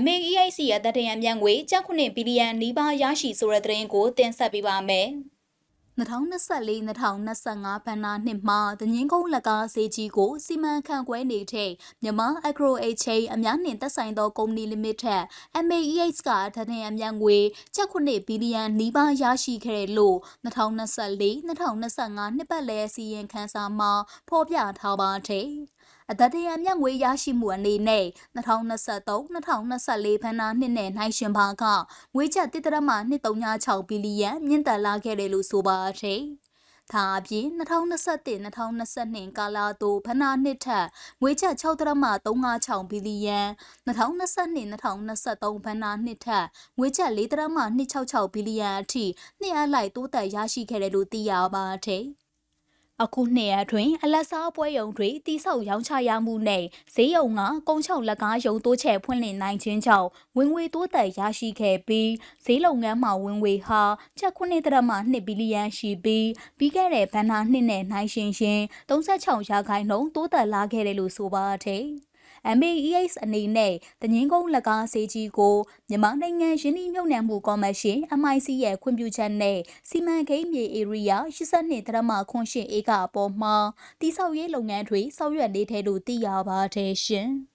MAEIC ရဲ့တတရန်မြန်ငွေကျပ်9ဘီလီယံနီးပါးရရှိဆိုတဲ့သတင်းကိုတင်ဆက်ပေးပါမယ်။2024-2025ဘဏ္ဍာနှစ်မှာတငင်းကုန်းလက်ကားဈေးကြီးကိုစီမံခန့်ခွဲနေတဲ့မြန်မာ Agro Exchange အများနှင့်သက်ဆိုင်သောကုမ္ပဏီ Limited MAEH ကတထင်အမြတ်ငွေကျပ်9ဘီလီယံနီးပါးရရှိခဲ့တယ်လို့2024-2025နှစ်ပတ်လည်စီရင်ခန်းစာမှာဖော်ပြထားပါတယ်။ အသက်တရမြတ်ငွေရရှိမှုအနေနဲ့2023-2024ဘဏ္ဍာနှစ်နဲ့နိုင်ရှင်ပါကငွေကျပ်1.236ဘီလီယံမြင့်တက်လာခဲ့တယ်လို့ဆိုပါတယ်။ဒါအပြင်2021-2022ကာလသို့ဖနာနှစ်ထက်ငွေကျပ်6.356ဘီလီယံ2022-2023ဘဏ္ဍာနှစ်ထက်ငွေကျပ်4.266ဘီလီယံအထိနှစ်အလိုက်တိုးတက်ရရှိခဲ့တယ်လို့သိရပါတယ်။ အခုနှစ်ရက်တွင်အလက်စားပွဲရုံတွေတိဆောက်ရောင်းချရမှုနဲ့ဈေးရုံကကုန်းချောက်လက်ကားရုံတိုးချဲ့ဖွင့်လှစ်နိုင်ခြင်းကြောင့်ဝင်ငွေတိုးတက်ရရှိခဲ့ပြီးဈေးလုပ်ငန်းမှာဝင်ငွေဟာချက်9.2ဘီလီယံရှိပြီးပြီးခဲ့တဲ့ဘဏ္ဍာနှစ်နဲ့နိုင်ရှင်ရှင်36ရာခိုင်နှုန်းတိုးတက်လာခဲ့တယ်လို့ဆိုပါတယ်။ MAES အနေနဲ့တငင်းကုန်းလက်ကားဆေးကြီးကိုမြန်မာနိုင်ငံရင်းနှီးမြှုပ်နှံမှုကော်မရှင် MIC ရဲ့ခွင့်ပြုချက်နဲ့စီမံကိန်းမြေ area 82တရမခွန်ရှင်ဧကအပေါ်မှာတိဆောက်ရေးလုပ်ငန်းတွေဆောင်ရွက်နေတယ်လို့သိရပါတယ်ရှင်။